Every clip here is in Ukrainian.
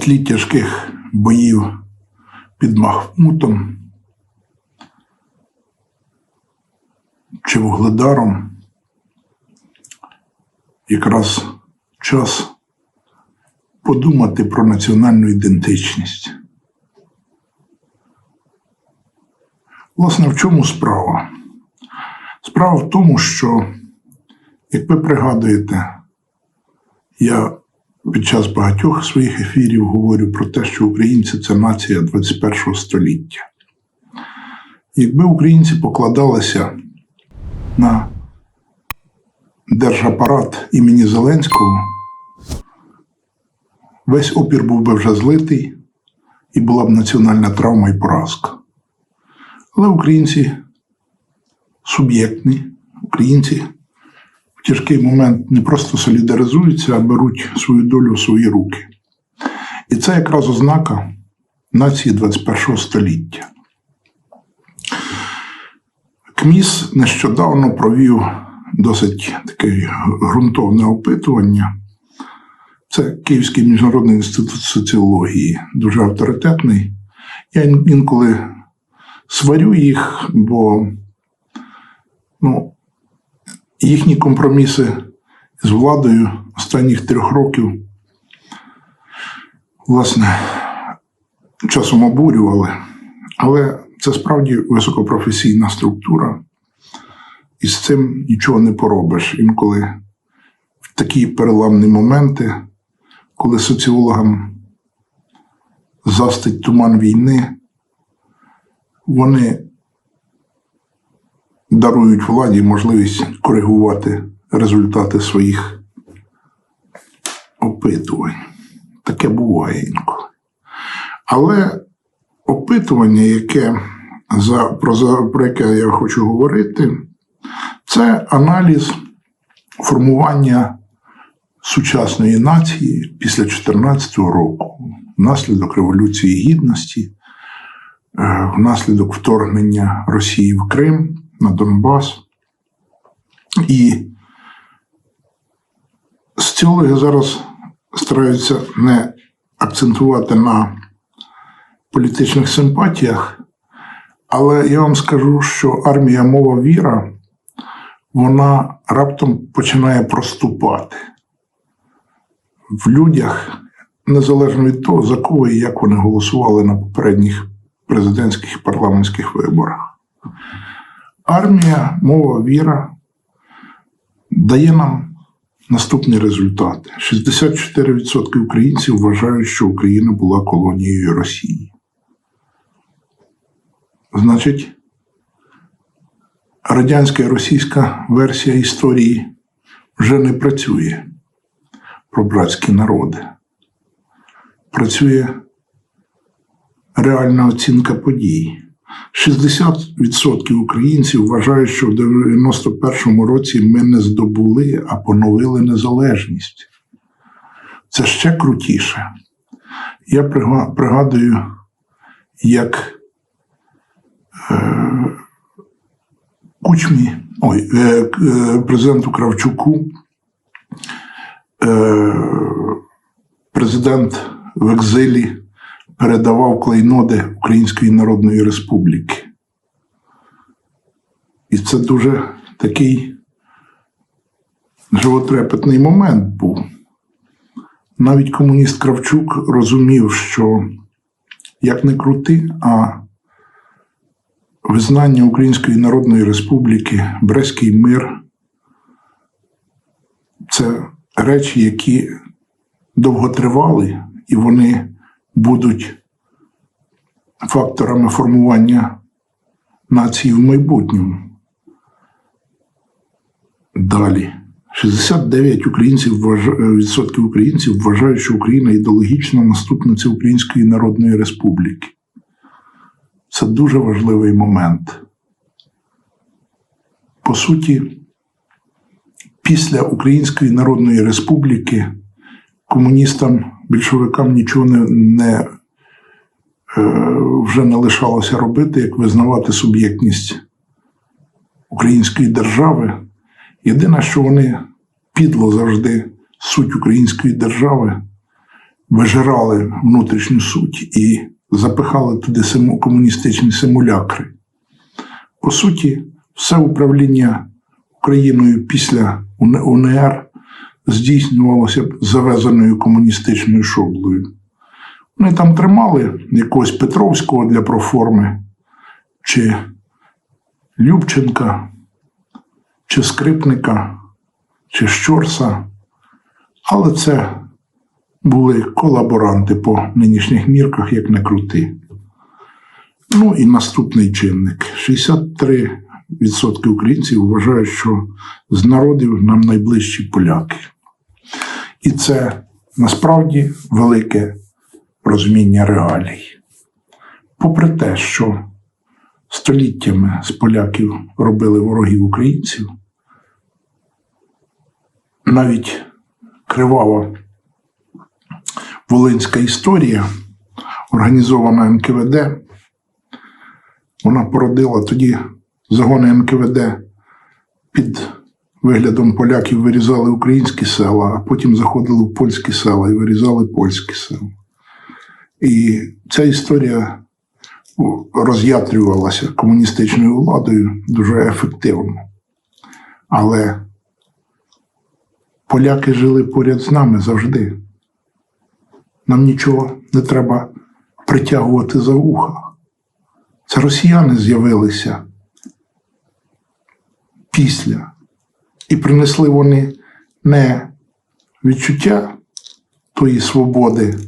тлі тяжких боїв під Махмутом чи Вугледаром якраз час подумати про національну ідентичність. Власне, в чому справа? Справа в тому, що, як ви пригадуєте, я під час багатьох своїх ефірів говорю про те, що українці це нація 21 століття. Якби українці покладалися на держапарат імені Зеленського, весь опір був би вже злитий і була б національна травма і поразка. Але українці суб'єктні, українці тяжкий момент не просто солідаризуються, а беруть свою долю в свої руки. І це якраз ознака нації 21 століття. КМІС нещодавно провів досить таке ґрунтовне опитування. Це Київський міжнародний інститут соціології, дуже авторитетний. Я інколи сварю їх, бо ну, їхні компроміси з владою останніх трьох років, власне, часом обурювали. Але це справді високопрофесійна структура, і з цим нічого не поробиш. Інколи в такі переламні моменти, коли соціологам застить туман війни, вони дарують владі можливість коригувати результати своїх опитувань. Таке буває інколи. Але опитування, яке за, про, про яке я хочу говорити, це аналіз формування сучасної нації після 2014 року, внаслідок Революції Гідності, е, внаслідок вторгнення Росії в Крим на Донбас. І соціологи зараз стараються не акцентувати на політичних симпатіях, але я вам скажу, що армія мова віра, вона раптом починає проступати в людях, незалежно від того, за кого і як вони голосували на попередніх президентських і парламентських виборах. Армія, мова віра дає нам наступні результати: 64% українців вважають, що Україна була колонією Росії. Значить, радянська і російська версія історії вже не працює про братські народи. Працює реальна оцінка подій. 60% українців вважають, що в 91-му році ми не здобули, а поновили незалежність. Це ще крутіше. Я пригадую, як е, Кучмі, ой, е, е, президенту Кравчуку, президент в екзилі передавав клейноди Української Народної Республіки. І це дуже такий животрепетний момент був. Навіть комуніст Кравчук розумів, що як не крути, а визнання Української Народної Республіки, Брестський мир це речі, які довго тривали, і вони будуть факторами формування нації в майбутньому. Далі. 69 українців відсотків українців вважають, що Україна ідеологічна наступниця Української Народної Республіки. Це дуже важливий момент. По суті, після Української Народної Республіки комуністам, більшовикам нічого не, не е, вже не лишалося робити, як визнавати суб'єктність української держави. Єдине, що вони підло завжди суть української держави вижирали внутрішню суть і запихали туди комуністичні симулякри. По суті, все управління Україною після УНР здійснювалося завезеною комуністичною шоблою. Вони там тримали якогось Петровського для проформи, чи Любченка, чи Скрипника, чи Щорса, але це були колаборанти по нинішніх мірках, як не крути. Ну і наступний чинник: 63% українців вважають, що з народів нам найближчі поляки. І це насправді велике розуміння реалій. Попри те, що століттями з поляків робили ворогів українців, навіть кривава волинська історія, організована НКВД, вона породила тоді загони НКВД під виглядом поляків вирізали українські села, а потім заходили в польські села і вирізали польські села. І ця історія роз'ятрювалася комуністичною владою дуже ефективно. Але поляки жили поряд з нами завжди. Нам нічого не треба притягувати за вуха. Це росіяни з'явилися після. І принесли вони не відчуття тої свободи,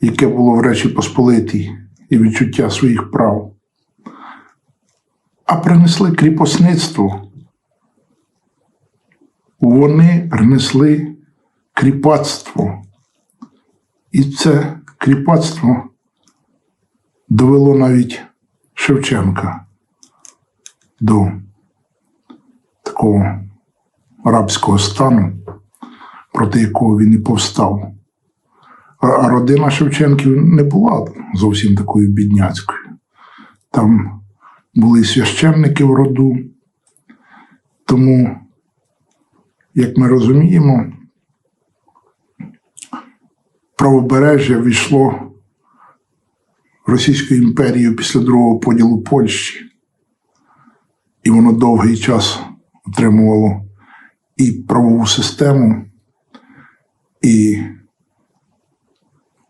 яке було в Речі Посполитій, і відчуття своїх прав, а принесли кріпосництво. Вони принесли кріпацтво. І це кріпацтво довело навіть Шевченка до такого рабського стану, проти якого він і повстав. Родина Шевченків не була зовсім такою бідняцькою. Там були священники в роду. Тому, як ми розуміємо, правобережжя війшло в Російську імперію після другого поділу Польщі, і воно довгий час отримувало і правову систему, і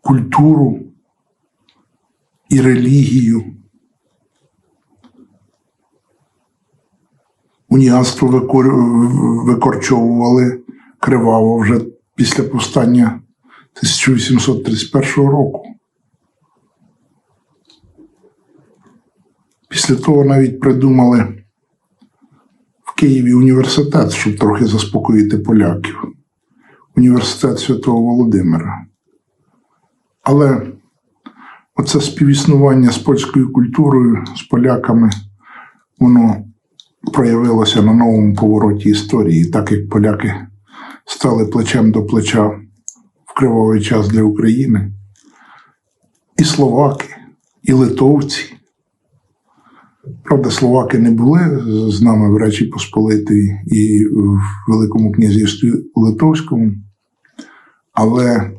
культуру, і релігію. Уніатство викор- викорчовували криваво вже після повстання 1831 року. Після того навіть придумали в Києві університет, щоб трохи заспокоїти поляків. Університет Святого Володимира. Але оце співіснування з польською культурою, з поляками, воно проявилося на новому повороті історії, так як поляки стали плечем до плеча в кривавий час для України. І словаки, і литовці. Правда, словаки не були з нами в Речі Посполитої і в Великому князівстві Литовському, але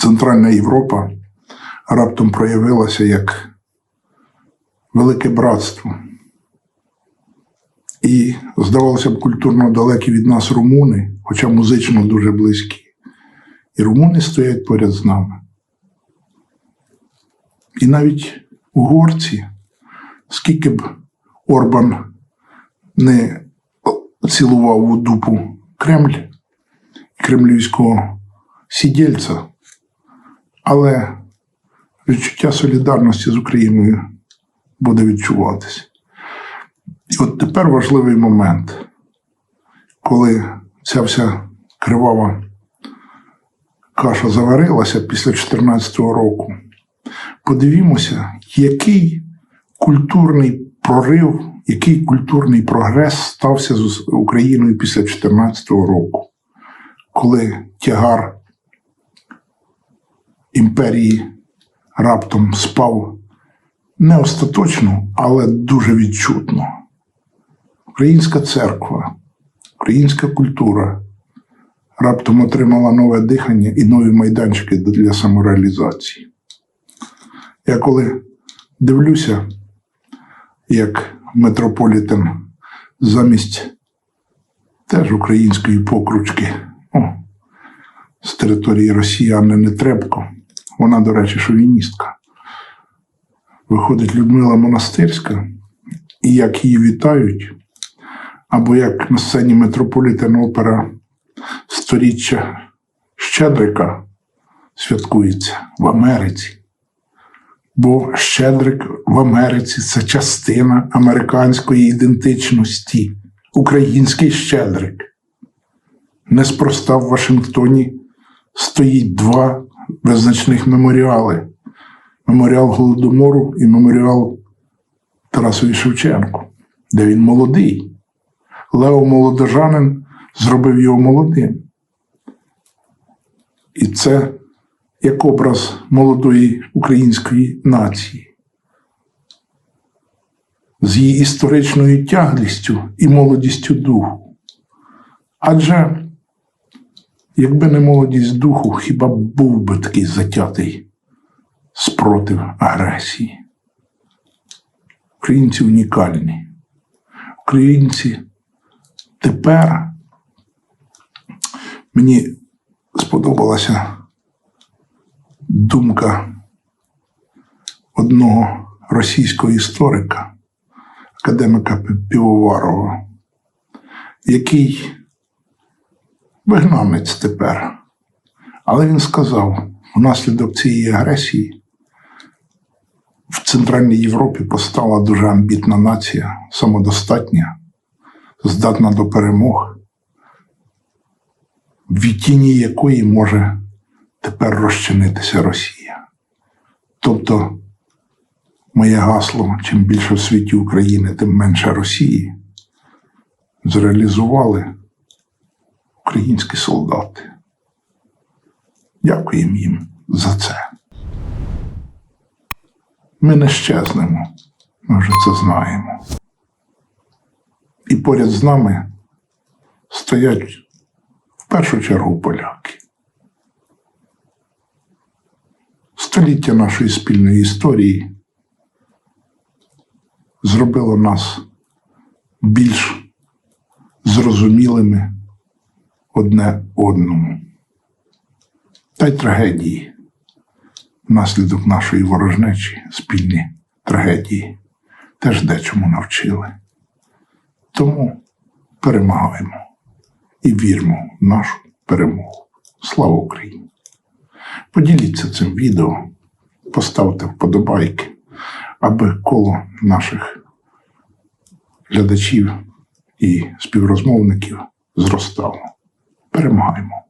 Центральна Європа раптом проявилася як велике братство. І, здавалося б, культурно далекі від нас румуни, хоча музично дуже близькі. І румуни стоять поряд з нами. І навіть угорці, скільки б Орбан не цілував у дупу Кремль кремлівського сідільця, але відчуття солідарності з Україною буде відчуватися. І от тепер важливий момент, коли ця вся кривава каша заварилася після 2014 року. Подивімося, який культурний прорив, який культурний прогрес стався з Україною після 2014 року, коли тягар імперії раптом спав не остаточно, але дуже відчутно. Українська церква, українська культура раптом отримала нове дихання і нові майданчики для самореалізації. Я коли дивлюся, як метрополітен замість теж української покручки о, з території Росіяни Нетребко, вона, до речі, шовіністка. Виходить Людмила Монастирська, і як її вітають, або як на сцені Метрополітен опера сторіччя Щедрика святкується в Америці. Бо Щедрик в Америці це частина американської ідентичності, український Щедрик. Неспроста в Вашингтоні стоїть два визначних меморіали: меморіал Голодомору і меморіал Тарасові Шевченку, де він молодий. Лео Молодожанин зробив його молодим. І це як образ молодої української нації. З її історичною тяглістю і молодістю духу. Адже, якби не молодість духу, хіба був би такий затятий спротив агресії. Українці унікальні. Українці тепер мені сподобалася думка одного російського історика, академика Півоварова, який вигнанець тепер. Але він сказав, внаслідок цієї агресії в Центральній Європі постала дуже амбітна нація, самодостатня, здатна до перемог, в тіні якої може тепер розчинитися Росія. Тобто, моє гасло, чим більше в світі України, тим менше Росії, зреалізували українські солдати. Дякуємо їм за це. Ми не щезнемо, ми вже це знаємо. І поряд з нами стоять в першу чергу поляки. Століття нашої спільної історії зробило нас більш зрозумілими одне одному. Та й трагедії внаслідок нашої ворожнечі, спільні трагедії, теж дечому навчили. Тому перемагаємо і віримо в нашу перемогу. Слава Україні! Поділіться цим відео, поставте вподобайки, аби коло наших глядачів і співрозмовників зростало. Перемагаємо!